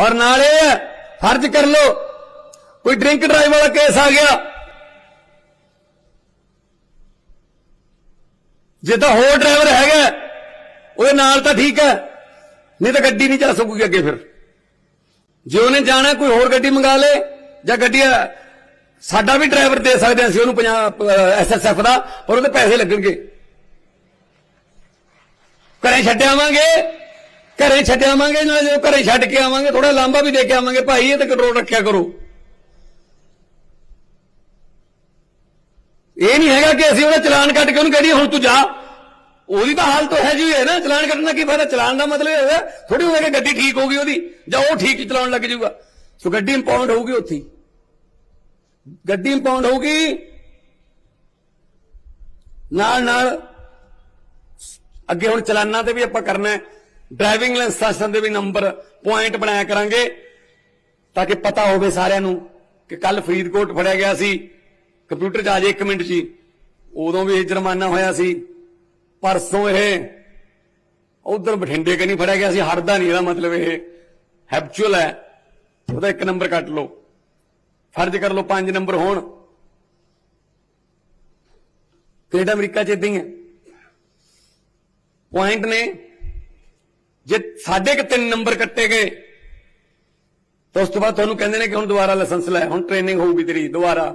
ਔਰ ਨਾਲ ਇਹ ਹੈ, ਫਰਜ਼ ਕਰ ਲਓ ਕੋਈ ਡਰਿੰਕ ਡਰਾਈਵ ਵਾਲਾ ਕੇਸ ਆ ਗਿਆ। ਜੇ ਤਾਂ ਹੋਰ ਡਰਾਈਵਰ ਹੈਗਾ ਉਹਦੇ ਨਾਲ ਤਾਂ ਠੀਕ ਹੈ ਨਹੀਂ ਤਾਂ ਗੱਡੀ ਨਹੀਂ ਚੱਲ ਸਕੂਗੀ ਅੱਗੇ ਫਿਰ। ਜੇ ਉਹਨੇ ਜਾਣਾ ਕੋਈ ਹੋਰ ਗੱਡੀ ਮੰਗਾ ਲੇ ਜਾਂ ਗੱਡੀ ਸਾਡਾ ਵੀ ਡਰਾਈਵਰ ਦੇ ਸਕਦੇ ਹਾਂ ਅਸੀਂ ਉਹਨੂੰ 50 ਐਸਐਸਐਫ ਦਾ ਪਰ ਉਹਦੇ ਪੈਸੇ ਲੱਗਣਗੇ। ਘਰੇ ਛੱਡਿਆਵਾਂਗੇ ਘਰੇ ਛੱਡ ਆਵਾਂਗੇ, ਨਾਲ ਜਦੋਂ ਘਰੇ ਛੱਡ ਕੇ ਆਵਾਂਗੇ ਥੋੜਾ ਲਾਂਬਾ ਵੀ ਦੇ ਕੇ ਆਵਾਂਗੇ, ਭਾਈ ਇਹ ਤੇ ਕੰਟਰੋਲ ਰੱਖਿਆ ਕਰੋ। ਇਹ ਨਹੀਂ ਹੈਗਾ ਕਿ ਅਸੀਂ ਉਹਦਾ ਚਲਾਨ ਕੱਟ ਕੇ ਉਹਨੂੰ ਕਹਦੀਏ ਹੁਣ ਤੂੰ ਜਾ। ਉਹਦੀ ਤਾਂ ਹਾਲਤ ਹੈ ਜੀ ਹੈ ਨਾ, ਚਲਾਨ ਕੱਟਣਾ ਕੀ ਫਾਇਦਾ? ਚਲਾਨ ਦਾ ਮਤਲਬ ਇਹ ਹੈ ਥੋੜੀ ਹੋਵੇ ਕਿ ਗੱਡੀ ਠੀਕ ਹੋ ਗਈ ਉਹਦੀ, ਜਾਂ ਉਹ ਠੀਕ ਚਲਾਉਣ ਲੱਗ ਜਾਊਗਾ। ਸੋ ਗੱਡੀ ਇੰਪਾਊਂਡ ਹੋਊਗੀ ਉੱਥੇ ਗੱਡੀ ਇੰਪਾਊਂਡ ਹੋਊਗੀ ਨਾਲ ਨਾਲ ਅੱਗੇ ਹੁਣ ਚਲਾਨਾਂ ਤੇ ਵੀ ਆਪਾਂ ਕਰਨਾ ਹੈ। ਡਰਾਈਵਿੰਗ ਲਾਇਸੈਂਸ ਦੇ ਵੀ ਨੰਬਰ ਪੁਆਇੰਟ ਬਣਾਇਆ ਕਰਾਂਗੇ, ਤਾਂ ਕਿ ਪਤਾ ਹੋਵੇ ਸਾਰਿਆਂ ਨੂੰ ਕਿ ਕੱਲ ਫਰੀਦਕੋਟ ਫੜਿਆ ਗਿਆ ਸੀ। ਕੰਪਿਊਟਰ 'ਚ ਆ ਜੇ 1 ਮਿੰਟ 'ਚ ਹੀ ਉਦੋਂ ਵੀ ਇਹ ਜੁਰਮਾਨਾ ਹੋਇਆ ਸੀ। ਪਰਸੋਂ ਇਹ ਉਧਰ ਬਠਿੰਡੇ ਕਿ ਨਹੀਂ ਫੜਿਆ ਗਿਆ ਸੀ। ਹਟਦਾ ਨਹੀਂ ਇਹਦਾ ਮਤਲਬ ਇਹ। ਹੈਬਚੁਅਲ ਹੈ। ਉਹਦਾ ਇੱਕ ਨੰਬਰ ਕੱਟ ਲਓ। ਫਰਜ਼ ਕਰ ਲਓ ਪੰਜ ਨੰਬਰ ਹੋਣ। ਕੈਨੇਡਾ ਅਮਰੀਕਾ 'ਚ ਇਦਾਂ ਹੀ ਹੈ? ਪੁਆਇੰਟ ਨੇ ਜੇ ਸਾਡੇ ਕਿ ਤਿੰਨ ਨੰਬਰ ਕੱਟੇ ਗਏ, ਤਾਂ ਉਸ ਤੋਂ ਬਾਅਦ ਤੁਹਾਨੂੰ ਕਹਿੰਦੇ ਨੇ ਕਿ ਹੁਣ ਦੁਬਾਰਾ ਲਾਇਸੈਂਸ ਲੈ, ਹੁਣ ਟ੍ਰੇਨਿੰਗ ਹੋਊਗੀ ਤੇਰੀ, ਦੁਬਾਰਾ।